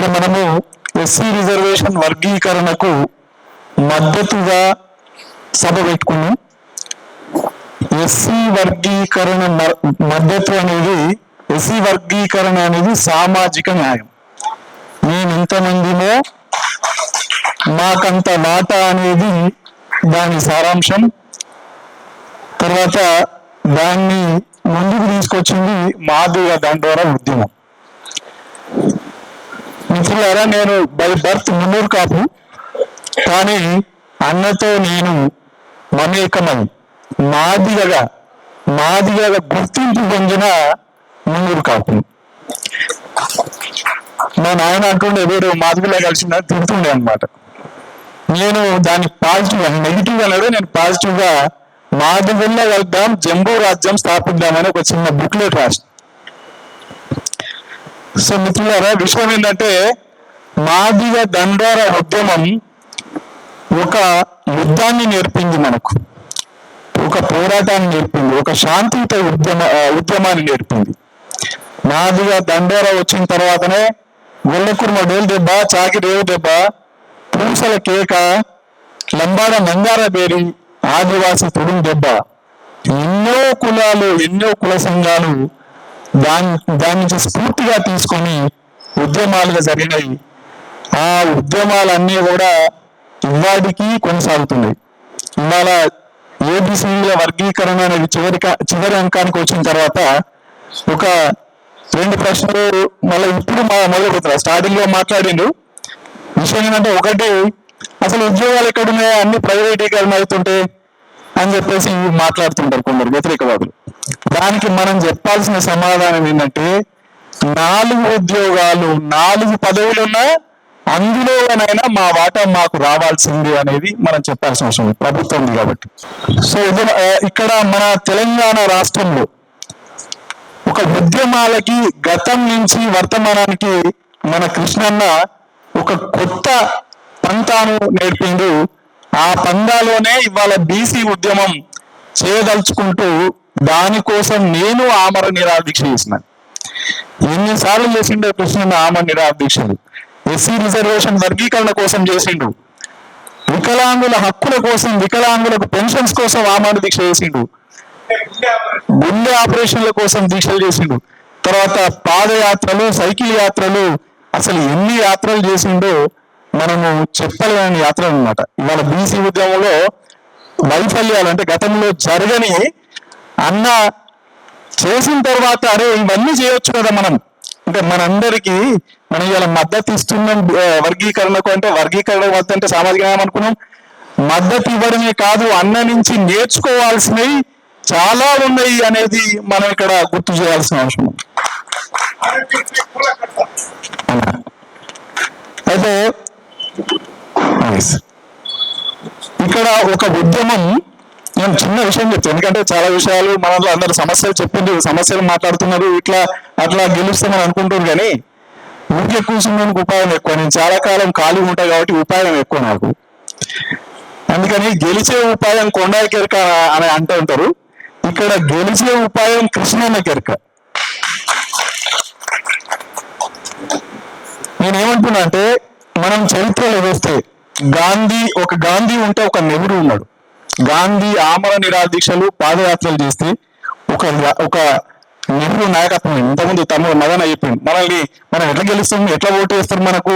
మనము SC reservation వర్గీకరణకు మద్దతుగా సభ పెట్టుకున్నాం. ఎస్సీ వర్గీకరణ మ- మద్దతు అనేది ఎస్సీ వర్గీకరణ అనేది సామాజిక న్యాయం. మేము ఎంతమందిమో మాకంత వాటా అనేది దాని సారాంశం. తర్వాత దాన్ని ముందుకు తీసుకొచ్చింది మాదిగ దండోర ఉద్యమం. మిత్రులారా నేను బై బర్త్ మున్నూరు కాపు. కానీ అన్నతో నేను మమేకమై మాదిగగా మాదిగగా గుర్తింపు పొందిన మున్నూరు కాపు. మా నాయన అంటుండే ఎవరు మాదిగలా కలిసిన తింటుండే అనమాట నేను దాన్ని పాజిటివ్ నెగిటివ్ అన్నాడు నేను పాజిటివ్గా మాదిగల్లో వెళ్దాం జంబూ రాజ్యం స్థాపిద్దామని ఒక చిన్న బుక్లెట్ రాసిన. సో మిత్రులారా విషయం ఏంటంటే మాదిగ దండార ఉద్యమం ఒక యుద్ధాన్ని నేర్పింది మనకు. ఒక పోరాటాన్ని నేర్పింది ఒక శాంతియుత ఉద్యమ ఉద్యమాన్ని నేర్పింది. మాదిగ దండోరా వచ్చిన తర్వాతనే గొల్లకుర్మ డోల్ దెబ్బ చాకి రేవు దెబ్బ పూసల కేక లంబాడ నంగార బేరి ఆదివాసి తుడుం దెబ్బ. ఎన్నో కులాలు ఎన్నో కుల సంఘాలు దాని దాని నుంచి స్ఫూర్తిగా తీసుకొని ఉద్యమాలుగా జరిగినాయి ఆ ఉద్యమాలన్నీ కూడా ఇవాడికి కొనసాగుతున్నాయి. ఇవాళ ఏబిసిల వర్గీకరణ అనేది చివరి చివరి అంకానికి వచ్చిన తర్వాత ఒక రెండు ప్రశ్నలు మళ్ళీ ఇప్పుడు మా మొదలు స్టార్టింగ్లో మాట్లాడిండు. విషయం ఏంటంటే ఒకటి అసలు ఉద్యోగాలు ఎక్కడున్నాయో? అన్ని ప్రైవేటీకరణ అవుతుంటే అని చెప్పేసి మాట్లాడుతుంటారు కొందరు వ్యతిరేకవాదులు. దానికి మనం చెప్పాల్సిన సమాధానం ఏంటంటే నాలుగు ఉద్యోగాలు నాలుగు పదవులున్నా అందులోనైనా మా వాటా మాకు రావాల్సింది అనేది మనం చెప్పాల్సిన అవసరం ప్రభుత్వం ఉంది కాబట్టి. సో ఇది ఇక్కడ మన తెలంగాణ రాష్ట్రంలో ఒక ఉద్యమాలకి గతం నుంచి వర్తమానానికి మన కృష్ణన్న ఒక కొత్త పంతాను నేర్పిండు. ఆ పందాలోనే ఇవాళ బీసీ ఉద్యమం చేయదలుచుకుంటూ దానికోసం నేను ఆమర నిరాదీక్ష చేసిన. ఎన్నిసార్లు చేసిండే కృష్ణ ఆమర నిరాదీక్షలు ఎస్సీ రిజర్వేషన్ వర్గీకరణ కోసం చేసిండు. వికలాంగుల హక్కుల కోసం వికలాంగులకు పెన్షన్స్ కోసం ఆమరణ దీక్ష చేసిండు. గుండె ఆపరేషన్ల కోసం దీక్షలు చేసిండు. తర్వాత పాదయాత్రలు సైకిల్ యాత్రలు అసలు ఎన్ని యాత్రలు చేసిండో మనము చెప్పలేని యాత్రలు అన్నమాట. ఇవాళ బీసీ ఉద్యమంలో వైఫల్యాలు అంటే గతంలో జరగని అన్న చేసిన తర్వాత అరే ఇవన్నీ చేయొచ్చు కదా మనం. అంటే మనందరికీ మనం ఇలా మద్దతు ఇస్తున్నాం వర్గీకరణకు అంటే వర్గీకరణ వద్దంటే అంటే సామాజిక న్యాయం అనుకున్నాం. మద్దతు ఇవ్వడమే కాదు అన్న నుంచి నేర్చుకోవాల్సినవి చాలా ఉన్నాయి అనేది మనం ఇక్కడ గుర్తు చేయాల్సిన అవసరం అయితే ఇక్కడ ఒక ఉద్యమం నేను చిన్న విషయం చెప్తాను ఎందుకంటే చాలా విషయాలు మనలో అందరు సమస్యలు చెప్పింది సమస్యలు మాట్లాడుతున్నారు ఇట్లా అట్లా గెలుస్తామని అనుకుంటున్నారు కానీ ఊరికే కూర్చున్నానికి ఉపాయం ఎక్కువ. నేను చాలా కాలం ఖాళీ ఉంటాయి కాబట్టి ఉపాయం ఎక్కువ నాకు. అందుకని గెలిచే ఉపాయం కొండ కెరక అని అంటూ ఉంటారు. ఇక్కడ గెలిచే ఉపాయం కృష్ణన్న కెరక. నేనేమంటున్నా అంటే మనం చరిత్రలో చూస్తే గాంధీ ఒక గాంధీ ఉంటే ఒక నెహ్రూ ఉన్నాడు. గాంధీ ఆమర నిరాదీక్షలు పాదయాత్రలు చేస్తే ఒక ఒక నెహ్రూ నాయకత్వం ఇంతకుముందు తమ్ముడు మదన చెప్పింది మనల్ని మనం ఎట్లా గెలుస్తాం? ఎట్లా ఓటు వేస్తారు మనకు?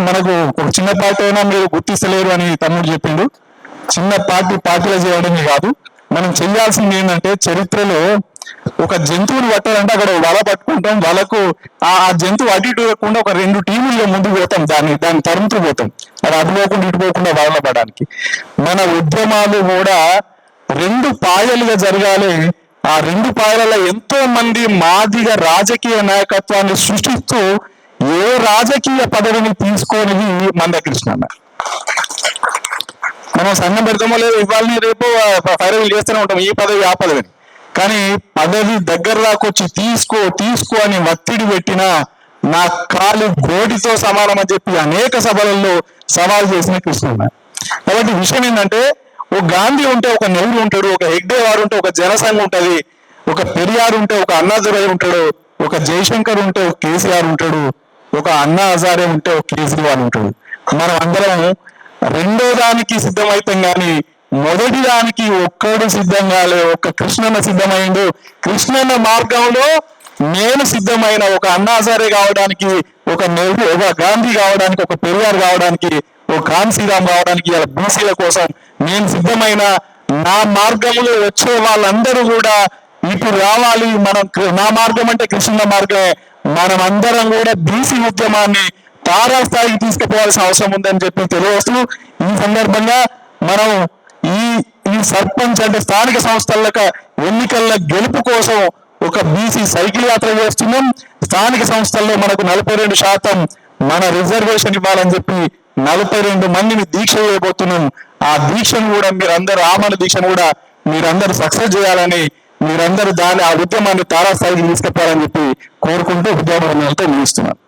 మనకు ఒక చిన్న పార్టీ అయినా మీరు గుర్తిస్తలేరు అని తమ్ముడు చెప్పిండు. చిన్న పార్టీ పార్టీలో చేయడమే కాదు మనం చేయాల్సింది ఏంటంటే చరిత్రలో ఒక జంతువుని పట్టాలంటే అక్కడ వల పట్టుకుంటాం. వలకు ఆ ఆ జంతువు అటు ఇటు పోకుండా ఒక రెండు టీముల్లో ముందు పోతాం. దాన్ని దాన్ని తరుముతూ పోతాం. అది అటు పోకుండా ఇటు పోకుండా వలన పడడానికి. మన ఉద్యమాలు కూడా రెండు పాయలుగా జరగాలి. ఆ రెండు పాయలలో ఎంతో మంది మాదిగ రాజకీయ నాయకత్వాన్ని సృష్టిస్తూ ఏ రాజకీయ పదవిని తీసుకోనిది మందకృష్ణ అన్న. మనం సంఘం పెడతామో లేదు ఇవాళ రేపు ఫైరల్ చేస్తూనే ఉంటాం. ఈ పదవి ఆ పదవిని. కానీ పదవి దగ్గర దాకొచ్చి తీసుకో తీసుకో అని ఒత్తిడి పెట్టిన నా కాలు గోటితో సమానం అని చెప్పి అనేక సభలలో సవాల్ చేసిన కృష్ణ కాబట్టి విషయం ఏంటంటే ఒక గాంధీ ఉంటే ఒక నెహ్రూ ఉంటాడు ఒక హెగ్డే వారు ఉంటే ఒక జనసంఘ్ ఉంటుంది ఒక పెరియార్ ఉంటే ఒక అన్నాదురై ఉంటాడు ఒక జయశంకర్ ఉంటే ఒక కేసీఆర్ ఉంటాడు ఒక అన్నా హజారే ఉంటే ఒక కేజ్రీవాల్ ఉంటాడు. మనం అందరం రెండో దానికి సిద్ధమైతాం కానీ మొదటి దానికి ఒక్కడు సిద్ధంగా కాలే ఒక్క కృష్ణన్న సిద్ధమైండు. కృష్ణన్న మార్గంలో నేను సిద్ధమైన ఒక అన్నాసారే కావడానికి ఒక నెహ్రూ ఒక గాంధీ కావడానికి ఒక పెరియార్ కావడానికి ఒక కాన్సీరామ్ కావడానికి ఇలా బీసీల కోసం నేను సిద్ధమైన నా మార్గంలో వచ్చే వాళ్ళందరూ కూడా ఇటు రావాలి. మనం నా మార్గం అంటే కృష్ణ మార్గమే. మనం అందరం కూడా బీసీ ఉద్యమాన్ని తారాస్థాయికి తీసుకుపోవాల్సిన అవసరం ఉందని చెప్పి తెలియవస్తూ ఈ సందర్భంగా మనం ఈ ఈ సర్పంచ్ అంటే స్థానిక సంస్థల ఎన్నికల గెలుపు కోసం ఒక బీసీ సైకిల్ యాత్ర చేస్తున్నాం. స్థానిక సంస్థల్లో మనకు నలభై రెండు శాతం మన రిజర్వేషన్ ఇవ్వాలని చెప్పి నలభై రెండు మందిని దీక్ష చేయబోతున్నాం. ఆ దీక్షను కూడా మీరందరూ ఆమల దీక్షను కూడా మీరందరూ సక్సెస్ చేయాలని మీరందరూ దాని ఆ ఉద్యమాన్ని తారాస్థాయికి తీసుకుపోవాలని చెప్పి కోరుకుంటూ ఉద్యమాలతో ముగిస్తున్నాను